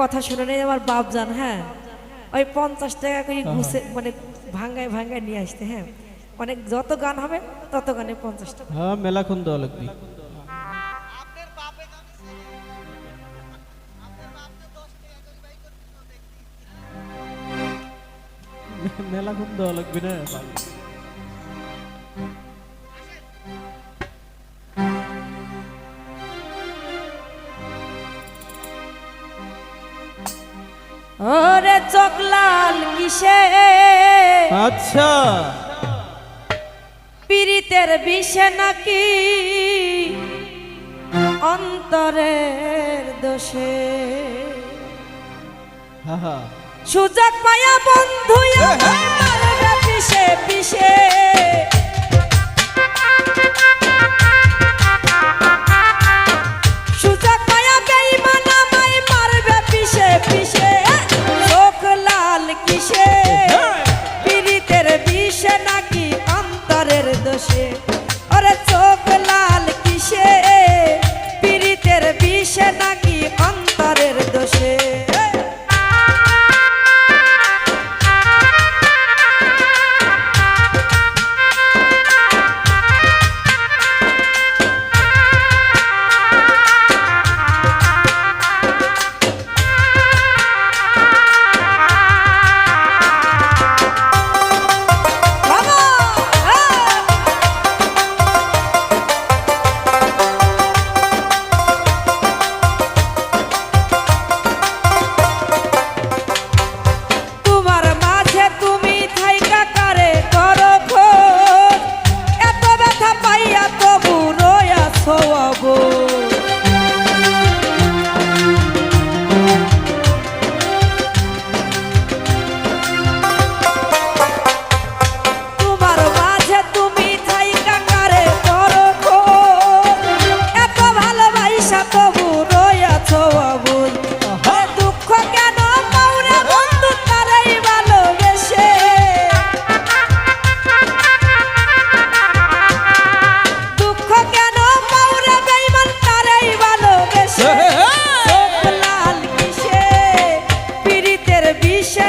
কথা শুনে নেই আমার বাপ যান হ্যাঁ। ওই পঞ্চাশ টাকা করে হ্যাঁ, ঘুষে হ্যাঁ। মানে ভাঙ্গায় ভাঙ্গায় নিয়ে আসতে হ্যাঁ। মানে যত গান হবে তত গানে পঞ্চাশ টাকা। হ্যাঁ মেলাক্ষণ দেওয়া লাগবে। মেলাক্ষণ দেওয়া লাগবে না। ওরে চকলাল কিসে আচ্ছা। পীড়িতের বিষে নাকি অন্তরের দোষে? সুযোগ পায়া বন্ধু হ্যাঁ, হ্যাঁ। পিসে পিসে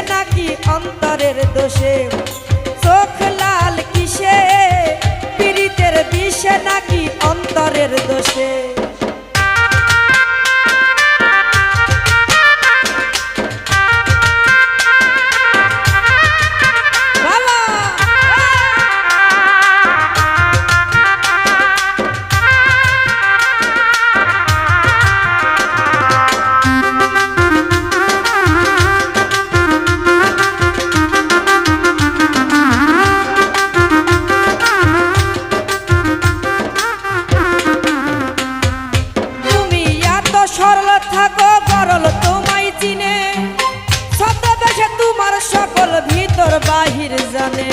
নাকি অন্তরের দোষে? তোর বাহির জানে।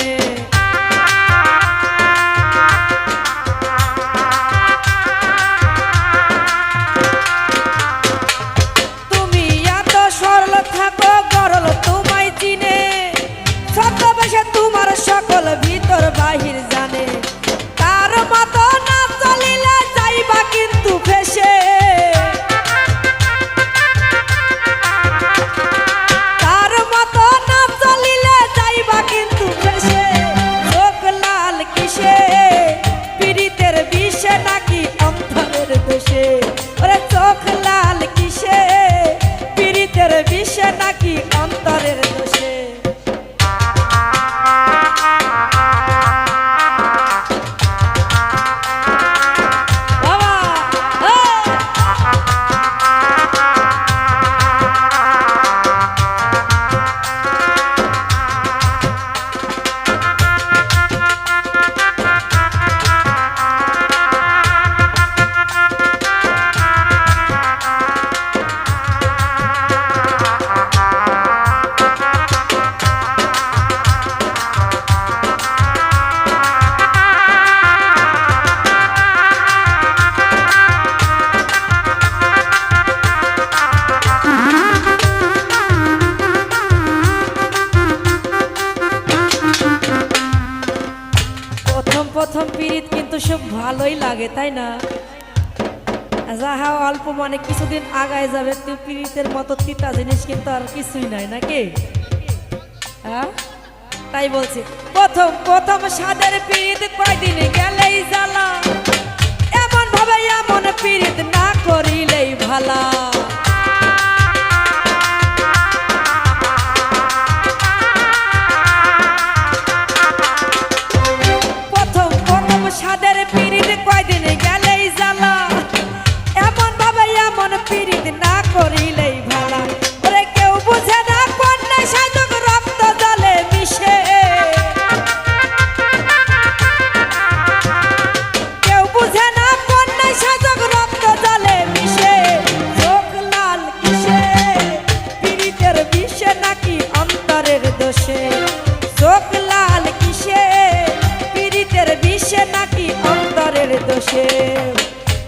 নাকি অন্তরের দোষ? প্রথম পিরিত কিন্তু সব ভালোই লাগে, তাই না? আচ্ছা, যাহা অল্প মানে কিছুদিন আগায় যাবে, তুই পিরিতের মতো তিতা জিনিস কিন্তু আর কিছুই নাই, নাকি? হ্যাঁ? তাই বলছি, প্রথম প্রথম সাদের পিরিত কয়দিনে গেলেই জ্বালা। এমন ভাবে এমন পিরিত না করিলেই ভালা।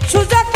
সুযোগ